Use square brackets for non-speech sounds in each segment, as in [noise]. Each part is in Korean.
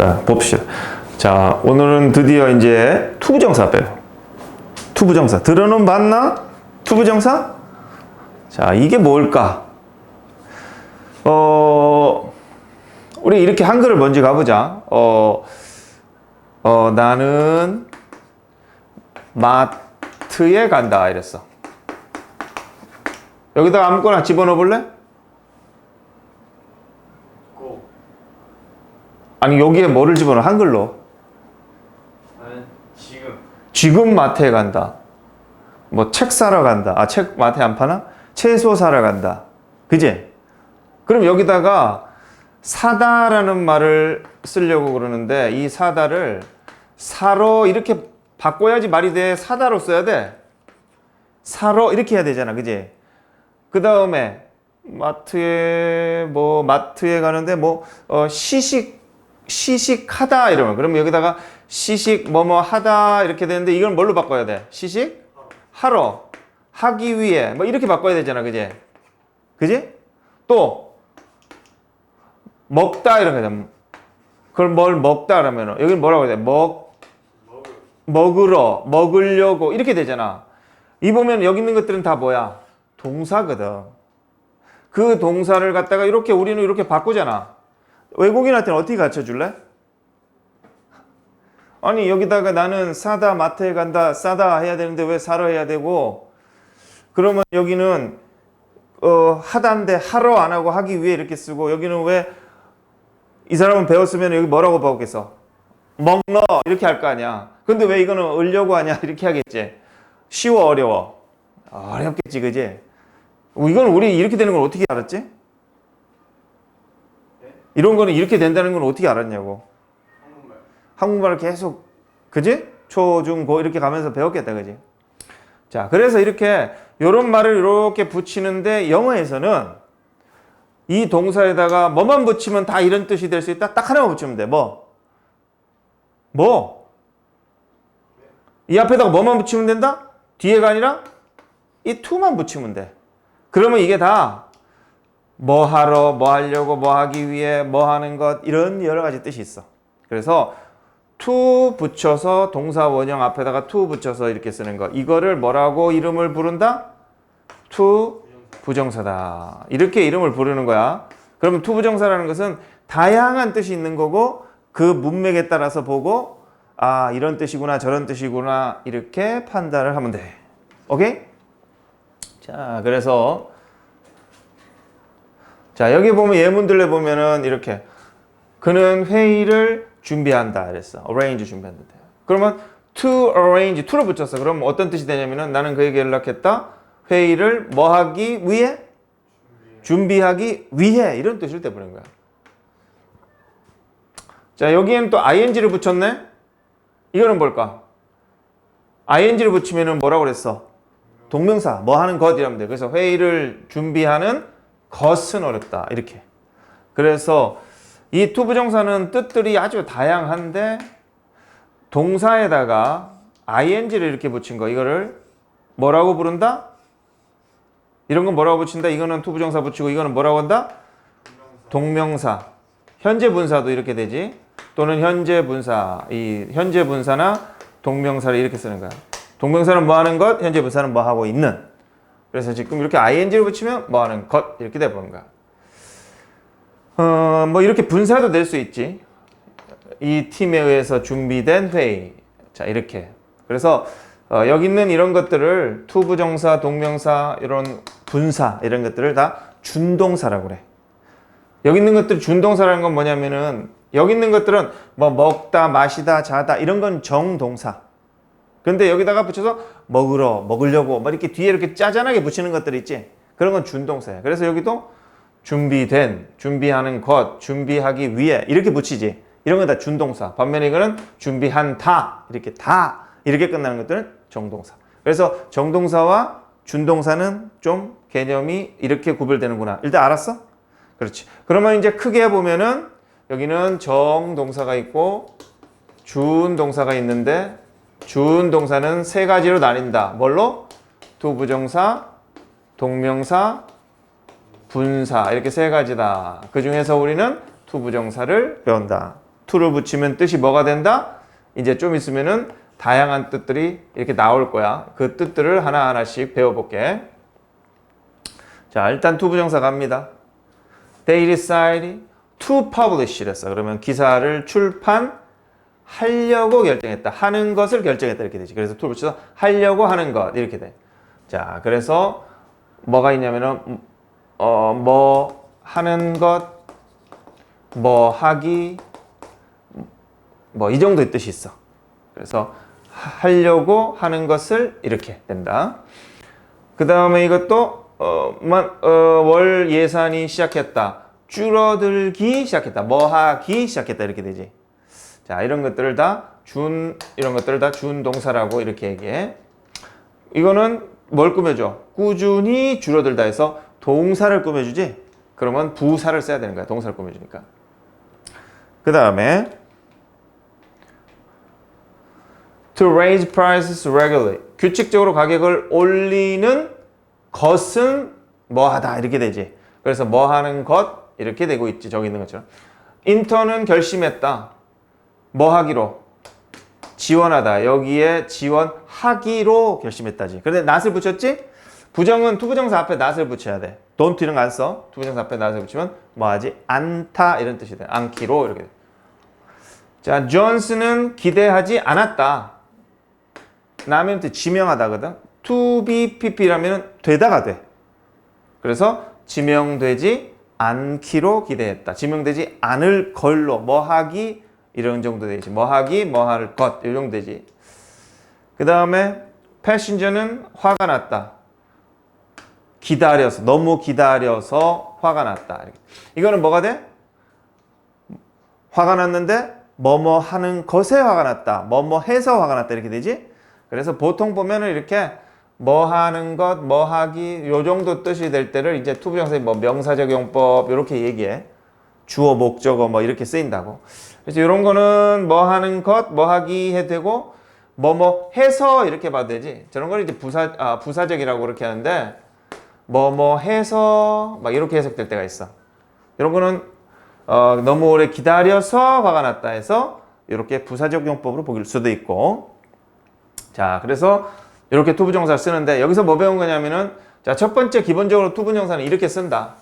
자, 봅시다. 자, 오늘은 드디어 이제 투부정사 빼요. 투부정사. 들어는 봤나? 투부정사? 자, 이게 뭘까? 어, 우리 이렇게 한글을 먼저 가보자. 어, 어, 나는 마트에 간다. 이랬어. 여기다가 아무거나 집어넣어 볼래? 아니, 여기에 뭐를 집어넣어? 한글로. 나는 지금 지금 마트에 간다. 뭐 책 사러 간다. 아, 책 마트에 안 파나? 채소 사러 간다. 그지? 그럼 여기다가 사다라는 말을 쓰려고 그러는데 이 사다를 사러 이렇게 바꿔야지 말이 돼. 사다로 써야 돼. 사러 이렇게 해야 되잖아. 그지? 그 다음에 마트에 뭐 마트에 가는데 뭐 어, 시식 시식하다 이러면 그러면 여기다가 시식 뭐뭐 하다 이렇게 되는데 이걸 뭘로 바꿔야 돼? 시식 하러 하기 위해 뭐 이렇게 바꿔야 되잖아. 그지? 그지? 또 먹다 이렇게 되면 그걸 뭘 먹다 그러면 여기 뭐라고 해야 돼? 먹 먹으러, 먹으려고 이렇게 되잖아. 이 보면 여기 있는 것들은 다 뭐야? 동사거든. 그 동사를 갖다가 이렇게 우리는 이렇게 바꾸잖아. 외국인한테는 어떻게 가르쳐 줄래? 아니 여기다가 나는 사다 마트에 간다 싸다 해야 되는데 왜 사러 해야 되고 그러면 여기는 어 하다인데 하러 안 하고 하기 위해 이렇게 쓰고 여기는 왜 이 사람은 배웠으면 여기 뭐라고 바꾸겠어? 먹너 이렇게 할 거 아니야. 근데 왜 이거는 을려고 하냐 [laughs] 이렇게 하겠지. 쉬워 어려워. 어렵겠지 그지? 이건 우리 이렇게 되는 걸 어떻게 알았지? 이런 거는 이렇게 된다는 건 어떻게 알았냐고. 한국말 한국말을 계속 그지? 초, 중, 고 이렇게 가면서 배웠겠다 그지? 자, 그래서 이렇게 요런 말을 이렇게 붙이는데 영어에서는 이 동사에다가 뭐만 붙이면 다 이런 뜻이 될 수 있다. 딱 하나만 붙이면 돼. 뭐? 뭐? 이 앞에다가 뭐만 붙이면 된다? 뒤에가 아니라 이 to만 붙이면 돼. 그러면 이게 다 뭐 하러, 뭐 하려고, 뭐 하기 위해, 뭐 하는 것 이런 여러 가지 뜻이 있어. 그래서 to 붙여서 동사 원형 앞에다가 to 붙여서 이렇게 쓰는 거. 이거를 뭐라고 이름을 부른다? to 부정사다. 이렇게 이름을 부르는 거야. 그러면 to 부정사라는 것은 다양한 뜻이 있는 거고 그 문맥에 따라서 보고 아 이런 뜻이구나 저런 뜻이구나 이렇게 판단을 하면 돼. 오케이? 자 그래서 자 여기 보면 예문들에 보면은 이렇게 그는 회의를 준비한다 그랬어. arrange 준비한다. 그러면 to arrange to를 붙였어. 그럼 어떤 뜻이 되냐면은 나는 그에게 연락했다. 회의를 뭐 하기 위해? 준비하기 위해 이런 뜻을 떼보는 거야. 자 여기에는 또 ing를 붙였네. 이거는 뭘까? ing를 붙이면은 뭐라고 그랬어? 동명사 뭐 하는 것이라면 돼. 그래서 회의를 준비하는 것은 어렵다 이렇게. 그래서 이 투부정사는 뜻들이 아주 다양한데 동사에다가 ing를 이렇게 붙인 거 이거를 뭐라고 부른다? 이런 건 뭐라고 붙인다? 이거는 투부정사 붙이고 이거는 뭐라고 한다? 동명사. 현재 분사도 이렇게 되지. 또는 현재 분사. 이 현재 분사나 동명사를 이렇게 쓰는 거야. 동명사는 뭐 하는 것, 현재 분사는 뭐 하고 있는. 그래서 지금 이렇게 ing를 붙이면 뭐 하는 것 이렇게 돼 보는 거야. 어, 뭐 이렇게 분사도 될수 있지. 이 팀에 의해서 준비된 회의. 자, 이렇게. 그래서 어, 여기 있는 이런 것들을 투부정사, 동명사, 이런 분사 이런 것들을 다 준동사라고 그래. 여기 있는 것들 준동사라는 건 뭐냐면은 여기 있는 것들은 뭐 먹다, 마시다, 자다 이런 건 정동사. 근데 여기다가 붙여서 먹으러, 먹으려고 막 이렇게 뒤에 이렇게 짜잔하게 붙이는 것들 있지. 그런 건 준동사야. 그래서 여기도 준비된, 준비하는 것, 준비하기 위해 이렇게 붙이지. 이런 건 다 준동사. 반면에 이거는 준비한 다 이렇게 다 이렇게 끝나는 것들은 정동사. 그래서 정동사와 준동사는 좀 개념이 이렇게 구별되는구나. 일단 알았어? 그렇지. 그러면 이제 크게 보면은 여기는 정동사가 있고 준동사가 있는데 준동사는 세 가지로 나뉜다. 뭘로? 투부정사, 동명사, 분사 이렇게 세 가지다. 그 중에서 우리는 투부정사를 배운다. to를 붙이면 뜻이 뭐가 된다? 이제 좀 있으면은 다양한 뜻들이 이렇게 나올 거야. 그 뜻들을 하나하나씩 배워볼게. 자, 일단 to 부정사 갑니다. They decide to publish 이랬어. 그러면 기사를 출판 하려고 결정했다. 하는 것을 결정했다. 이렇게 되지. 그래서 to 붙여서 하려고 하는 것. 이렇게 돼. 자, 그래서 뭐가 있냐면은, 어, 뭐 하는 것, 뭐 하기, 뭐 이 정도의 뜻이 있어. 그래서 하- 하려고 하는 것을 이렇게 된다. 그 다음에 이것도 어, 만, 어, 월 예산이 시작했다. 줄어들기 시작했다. 뭐 하기 시작했다. 이렇게 되지. 자, 이런 것들을 다 준, 이런 것들을 다 준 동사라고 이렇게 얘기해. 이거는 뭘 꾸며줘? 꾸준히 줄어들다 해서 동사를 꾸며주지? 그러면 부사를 써야 되는 거야. 동사를 꾸며주니까. 그 다음에 to raise prices regularly. 규칙적으로 가격을 올리는 것은 뭐하다 이렇게 되지. 그래서 뭐하는 것 이렇게 되고 있지. 저기 있는 것처럼. 인턴은 결심했다. 뭐 하기로? 지원하다. 여기에 지원하기로 결심했다지. 그런데 not을 붙였지? 부정은 투부정사 앞에 not을 붙여야 돼. don't 이런 거 안 써. 투부정사 앞에 not을 붙이면 뭐 하지? 않다 이런 뜻이 돼. 않기로 이렇게 돼. 자, 존스는 기대하지 않았다. 남한테 지명하다거든. to be pp라면 되다가 돼. 그래서 지명되지 않기로 기대했다. 지명되지 않을 걸로 뭐 하기 이런 정도 되지. 뭐 하기, 뭐 할 것, 이 정도 되지. 그 다음에 패신저는 화가 났다. 기다려서, 너무 기다려서 화가 났다. 이거는 뭐가 돼? 화가 났는데, 뭐뭐 하는 것에 화가 났다. 뭐뭐 해서 화가 났다. 이렇게 되지? 그래서 보통 보면은 이렇게 뭐 하는 것, 뭐 하기, 요 정도 뜻이 될 때를 이제 투부정사의 뭐 명사적 용법, 이렇게 얘기해. 주어, 목적어 뭐 이렇게 쓰인다고. 그래서 이런 거는 뭐 하는 것, 뭐 하기 해 되고 뭐 뭐 해서 이렇게 봐도 되지. 저런 걸 이제 부사 아, 부사적이라고 그렇게 하는데 뭐 뭐 해서 막 이렇게 해석될 때가 있어. 이런 거는 어, 너무 오래 기다려서 화가 났다 해서 이렇게 부사적 용법으로 보일 수도 있고. 자, 그래서 이렇게 투부정사를 쓰는데 여기서 뭐 배운 거냐면은 자, 첫 번째 기본적으로 투부정사는 이렇게 쓴다.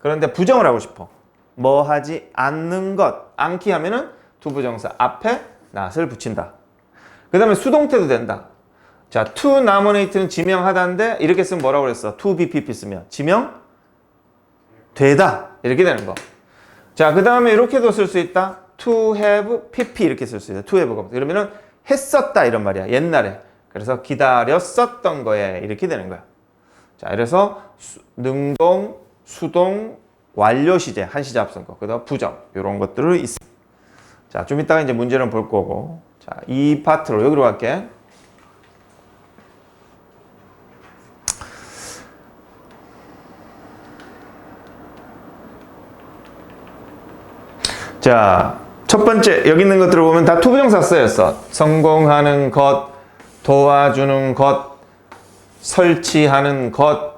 그런데 부정을 하고 싶어. 뭐 하지 않는 것, 않기 하면은 투부정사 앞에 not을 붙인다. 그 다음에 수동태도 된다. 자, to nominate는 지명하다인데 이렇게 쓰면 뭐라고 그랬어? to be pp 쓰면 지명 되다 이렇게 되는 거. 자, 그 다음에 이렇게도 쓸 수 있다. to have pp 이렇게 쓸 수 있다. to have가 그러면은 했었다 이런 말이야. 옛날에. 그래서 기다렸었던 거에 이렇게 되는 거야. 자, 그래서 수- 능동, 수동, 완료 시제, 한 시제 앞선 거, 그 다음 부정 이런 것들을 있어. 자, 좀 이따가 이제 문제는 볼 거고. 자, 이 파트로 여기로 갈게. 자, 첫 번째 여기 있는 것들을 보면 다 투부정사 쓰였어. 성공하는 것, 도와주는 것, 설치하는 것,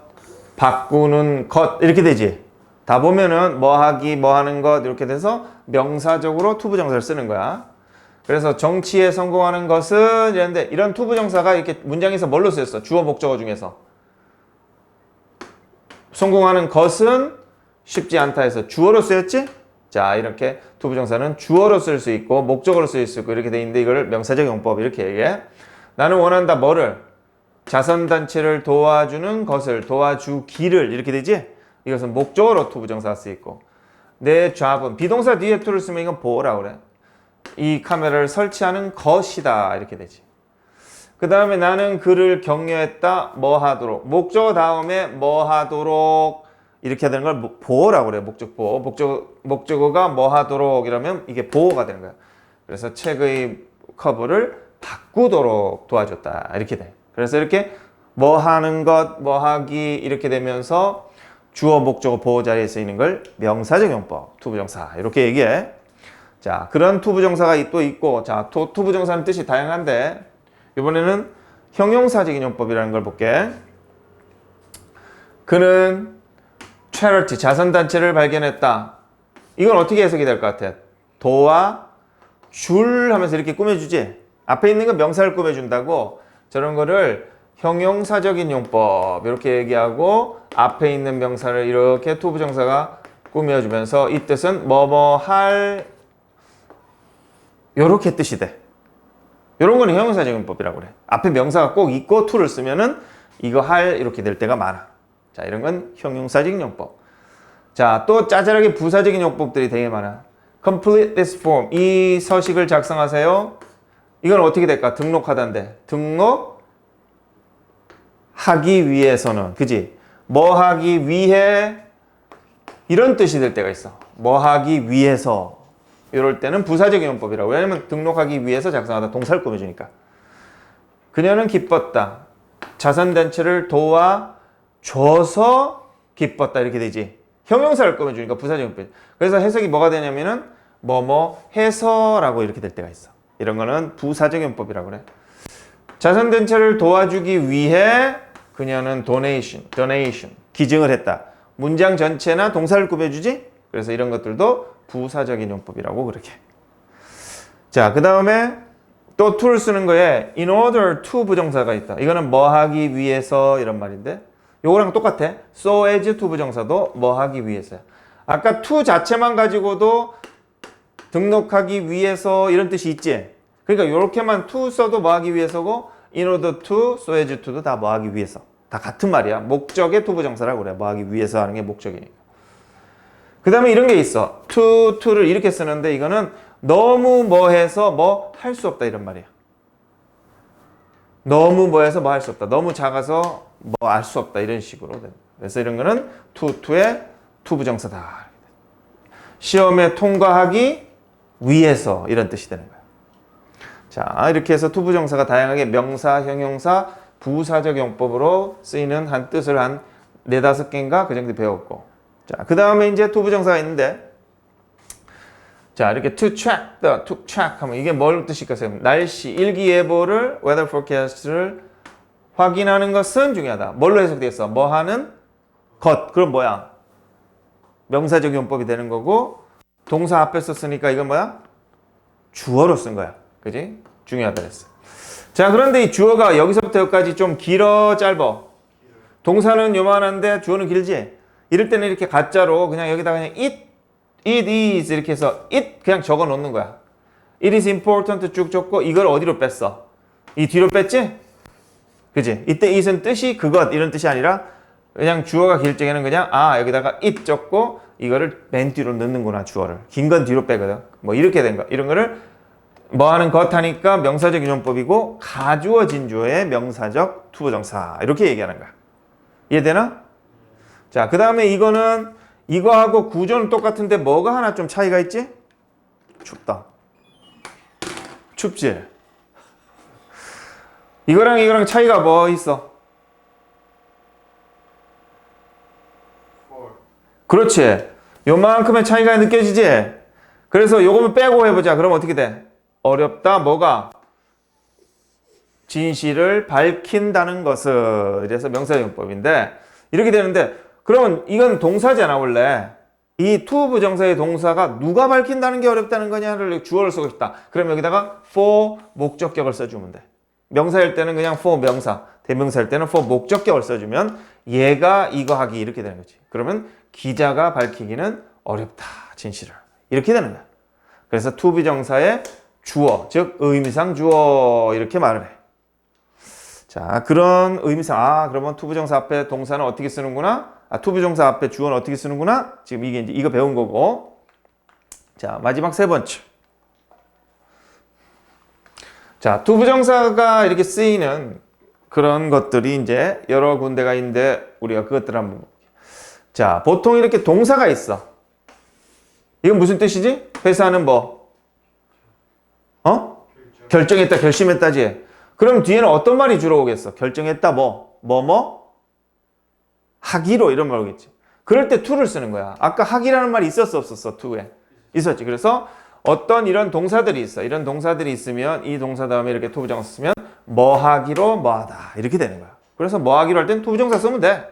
바꾸는 것 이렇게 되지. 다 보면은 뭐 하기, 뭐 하는 것 이렇게 돼서 명사적으로 투부정사를 쓰는 거야. 그래서 정치에 성공하는 것은 이런데 이런 투부정사가 이렇게 문장에서 뭘로 쓰였어? 주어 목적어 중에서 성공하는 것은 쉽지 않다 해서 주어로 쓰였지? 자 이렇게 투부정사는 주어로 쓸 수 있고 목적어로 쓸 수 있고 이렇게 돼 있는데 이걸 명사적 용법 이렇게 얘기해. 나는 원한다 뭐를? 자선단체를 도와주는 것을 도와주기를 이렇게 되지? 이것은 목적어로 투부정사 쓰이고 내 잡은 비동사 뒤에 to를 쓰면 이건 보호라 그래. 이 카메라를 설치하는 것이다 이렇게 되지. 그 다음에 나는 그를 격려했다 뭐 하도록 목적어 다음에 뭐 하도록 이렇게 되는 걸 뭐- 보호라고 그래요 목적 보호 목적 목적어가 뭐 하도록 이러면 이게 보호가 되는 거야. 그래서 책의 커버를 바꾸도록 도와줬다 이렇게 돼. 그래서 이렇게 뭐 하는 것, 뭐 하기 이렇게 되면서 주어 목적어 보호 자리에 쓰이는 걸 명사적 용법 투부정사 이렇게 얘기해. 자 그런 투부정사가 또 있고 자 투, 투부정사는 뜻이 다양한데 이번에는 형용사적인 용법이라는 걸 볼게. 그는 charity 자선단체를 발견했다. 이건 어떻게 해석이 될 것 같아? 도와 줄 하면서 이렇게 꾸며주지. 앞에 있는 건 명사를 꾸며준다고 저런 거를 형용사적인 용법 이렇게 얘기하고 앞에 있는 명사를 이렇게 투부정사가 꾸며주면서 이 뜻은 뭐뭐 할 요렇게 뜻이 돼. 요런 거는 형용사적 용법이라고 그래. 앞에 명사가 꼭 있고 to를 쓰면은 이거 할 이렇게 될 때가 많아. 자, 이런 건 형용사적 용법. 자, 또 짜잘하게 부사적인 용법들이 되게 많아. complete this form. 이 서식을 작성하세요. 이건 어떻게 될까? 등록하다인데. 등록 하기 위해서는 그지? 뭐 하기 위해 이런 뜻이 될 때가 있어. 뭐 하기 위해서 이럴 때는 부사적 용법이라고. 왜냐면 등록하기 위해서 작성하다 동사를 꾸며주니까. 그녀는 기뻤다. 자선단체를 도와줘서 기뻤다 이렇게 되지. 형용사를 꾸며주니까 부사적 용법. 그래서 해석이 뭐가 되냐면은 뭐뭐 해서라고 이렇게 될 때가 있어. 이런 거는 부사적 용법이라고 그래. 자선단체를 도와주기 위해 그녀는 donation, donation, 기증을 했다. 문장 전체나 동사를 꾸며주지? 그래서 이런 것들도 부사적인 용법이라고 그렇게. 자, 그 다음에 또 to를 쓰는 거에 in order to 부정사가 있다. 이거는 뭐 하기 위해서 이런 말인데 요거랑 똑같아. so as to 부정사도 뭐 하기 위해서야. 아까 to 자체만 가지고도 등록하기 위해서 이런 뜻이 있지. 그러니까 이렇게만 to 써도 뭐 하기 위해서고 in order to, so as to도 다 뭐 하기 위해서. 다 같은 말이야. 목적의 to 부정사라고 그래. 뭐 하기 위해서 하는 게 목적이니까. 그 다음에 이런 게 있어. to, to를 이렇게 쓰는데 이거는 너무 뭐 해서 뭐 할 수 없다 이런 말이야. 너무 뭐 해서 뭐 할 수 없다. 너무 작아서 뭐 알 수 없다 이런 식으로. 돼. 그래서 이런 거는 to, to의 to 부정사다. 시험에 통과하기 위해서 이런 뜻이 되는 거야. 자, 이렇게 해서 to 부정사가 다양하게 명사, 형용사, 부사적 용법으로 쓰이는 한 뜻을 한 네다섯 개인가 그 정도 배웠고. 자, 그 다음에 이제 to 부정사가 있는데 자, 이렇게 to track, the, to track 하면 이게 뭘 뜻일까요? 날씨, 일기예보를, weather forecast를 확인하는 것은 중요하다. 뭘로 해석되겠어? 뭐 하는 것. 그럼 뭐야? 명사적 용법이 되는 거고, 동사 앞에 썼으니까 이건 뭐야? 주어로 쓴 거야. 그지? 중요하다 그랬어. 자, 그런데 이 주어가 여기서부터 여기까지 좀 길어, 짧어? 동사는 요만한데 주어는 길지? 이럴 때는 이렇게 가짜로 그냥 여기다 그냥 it It is 이렇게 해서 it 그냥 적어 놓는 거야. It is important 쭉 적고 이걸 어디로 뺐어? 이 뒤로 뺐지? 그지? 이때 it은 뜻이 그것 이런 뜻이 아니라 그냥 주어가 길 적에는 그냥 아 여기다가 it 적고 이거를 맨 뒤로 넣는구나 주어를 긴 건 뒤로 빼거든. 뭐 이렇게 된 거. 이런 거를 뭐 하는 것 하니까 명사적 인용법이고 가주어 진 주어의 명사적 투부정사 이렇게 얘기하는 거야. 이해되나? 자, 그 다음에 이거는 이거하고 구조는 똑같은데 뭐가 하나 좀 차이가 있지? 춥다. 춥지? 이거랑 이거랑 차이가 뭐 있어? 그렇지. 요만큼의 차이가 느껴지지? 그래서 요거만 빼고 해보자. 그럼 어떻게 돼? 어렵다. 뭐가? 진실을 밝힌다는 것을. 이래서 명사용법인데 이렇게 되는데 그러면 이건 동사잖아 원래. 이 to 부정사의 동사가 누가 밝힌다는 게 어렵다는 거냐를 주어를 쓰고 싶다. 그럼 여기다가 for 목적격을 써주면 돼. 명사일 때는 그냥 for 명사, 대명사일 때는 for 목적격을 써주면 얘가 이거 하기 이렇게 되는 거지. 그러면 기자가 밝히기는 어렵다 진실을 이렇게 되는 거야. 그래서 to 비정사의 주어, 즉 의미상 주어 이렇게 말을 해. 자 그런 의미상 아 그러면 to 부정사 앞에 동사는 어떻게 쓰는구나? 아 to 부정사 앞에 주어는 어떻게 쓰는구나? 지금 이게 이제 이거 배운 거고. 자 마지막 세 번째. 자, 투부정사가 이렇게 쓰이는 그런 것들이 이제 여러 군데가 있는데 우리가 그것들 한번. 자, 보통 이렇게 동사가 있어. 이건 무슨 뜻이지? 회사는 뭐? 어? 결정했다, 결심했다지. 그럼 뒤에는 어떤 말이 주로 오겠어? 결정했다, 뭐? 뭐, 뭐? 하기로 이런 말 오겠지. 그럴 때 to를 쓰는 거야. 아까 하기라는 말이 있었어, 없었어? to에. 있었지. 그래서 어떤 이런 동사들이 있어. 이런 동사들이 있으면 이 동사 다음에 이렇게 토부정사 쓰면 뭐 하기로 뭐 하다. 이렇게 되는 거야. 그래서 뭐 하기로 할땐 토부정사 쓰면 돼.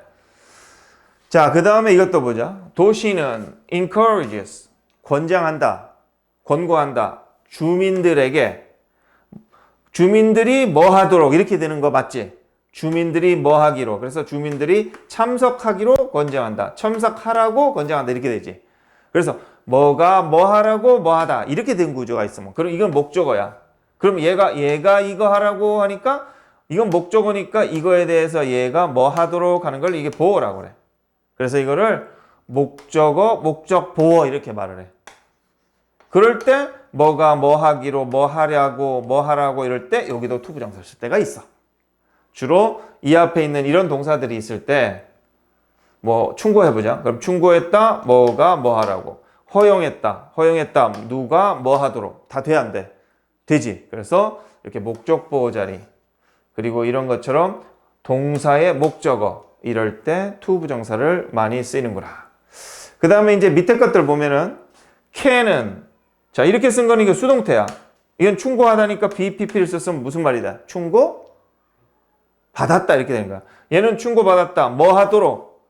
자, 그 다음에 이것도 보자. 도시는 encourages, 권장한다, 권고한다. 주민들에게 주민들이 뭐 하도록 이렇게 되는 거 맞지? 주민들이 뭐 하기로. 그래서 주민들이 참석하기로 권장한다. 참석하라고 권장한다. 이렇게 되지. 그래서 뭐가 뭐 하라고 뭐 하다. 이렇게 된 구조가 있으면 그럼 이건 목적어야. 그럼 얘가 얘가 이거 하라고 하니까 이건 목적어니까 이거에 대해서 얘가 뭐 하도록 하는 걸 이게 보어라고 그래. 그래서 이거를 목적어, 목적 보어 이렇게 말을 해. 그럴 때 뭐가 뭐 하기로 뭐 하려고 뭐 하라고 이럴 때 여기도 투부정사 쓸 때가 있어. 주로 이 앞에 있는 이런 동사들이 있을 때 뭐 충고해 보자. 그럼 충고했다 뭐가 뭐 하라고. 허용했다. 허용했다. 누가 뭐 하도록. 다 돼 안 돼? 되지. 그래서 이렇게 목적 보호 자리 그리고 이런 것처럼 동사의 목적어 이럴 때 투부정사를 많이 쓰이는구나. 그 다음에 이제 밑에 것들 보면은 can은 자 이렇게 쓴 거는 이거 수동태야. 이건 충고하다니까 BPP를 썼으면 무슨 말이다? 충고 받았다 이렇게 되는 거야. 얘는 충고 받았다. 뭐 하도록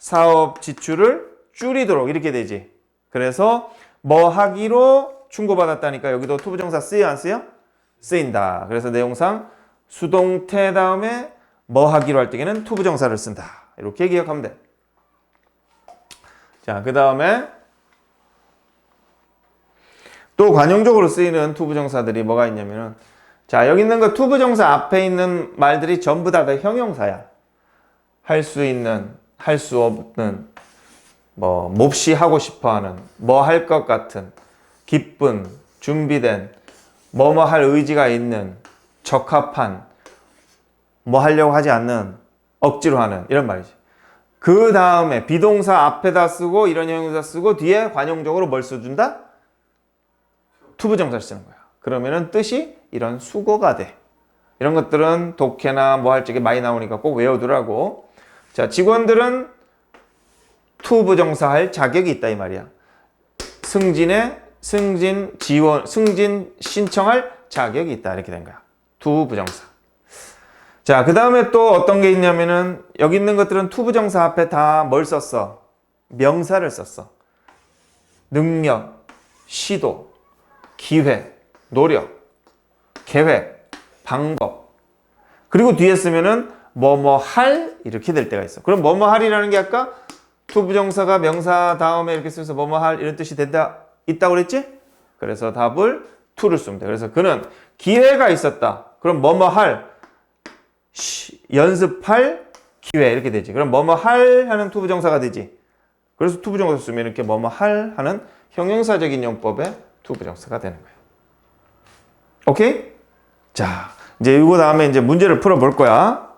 사업 지출을 줄이도록 이렇게 되지. 그래서 뭐 하기로 충고 받았다니까 여기도 투부정사 쓰여 안 쓰여? 쓰인다. 그래서 내용상 수동태 다음에 뭐 하기로 할 때에는 투부정사를 쓴다. 이렇게 기억하면 돼. 자, 그 다음에 또 관용적으로 쓰이는 투부정사들이 뭐가 있냐면은 자, 여기 있는 거 투부정사 앞에 있는 말들이 전부 다 다 형용사야. 할 수 있는, 할 수 없는, 뭐 몹시 하고 싶어하는, 뭐 할 것 같은, 기쁜, 준비된, 뭐뭐 할 의지가 있는, 적합한, 뭐 하려고 하지 않는, 억지로 하는 이런 말이지. 그 다음에 비동사 앞에다 쓰고 이런 형용사 쓰고 뒤에 관용적으로 뭘 써준다? 투부정사를 쓰는 거야. 그러면은 뜻이 이런 수거가 돼. 이런 것들은 독해나 뭐 할 적에 많이 나오니까 꼭 외워두라고. 자, 직원들은 투부정사 할 자격이 있다 이 말이야. 승진에 승진 지원, 승진 신청할 자격이 있다 이렇게 된 거야. 투부정사. 자, 그 다음에 또 어떤 게 있냐면은 여기 있는 것들은 투부정사 앞에 다 뭘 썼어? 명사를 썼어. 능력, 시도, 기회, 노력, 계획, 방법. 그리고 뒤에 쓰면은 뭐뭐 할 이렇게 될 때가 있어. 그럼 뭐뭐 할이라는 게 아까 투부정사가 명사 다음에 이렇게 쓰면서 뭐뭐 할 이런 뜻이 된다 있다고 그랬지? 그래서 답을 to를 쓰면 돼. 그래서 그는 기회가 있었다. 그럼 뭐뭐 할 시- 연습할 기회 이렇게 되지. 그럼 뭐뭐 할 하는 투부정사가 되지. 그래서 투부정사 쓰면 이렇게 뭐뭐 할 하는 형용사적인 용법의 투부정사가 되는 거예요. 오케이? 자, 이제 이거 다음에 이제 문제를 풀어 볼 거야.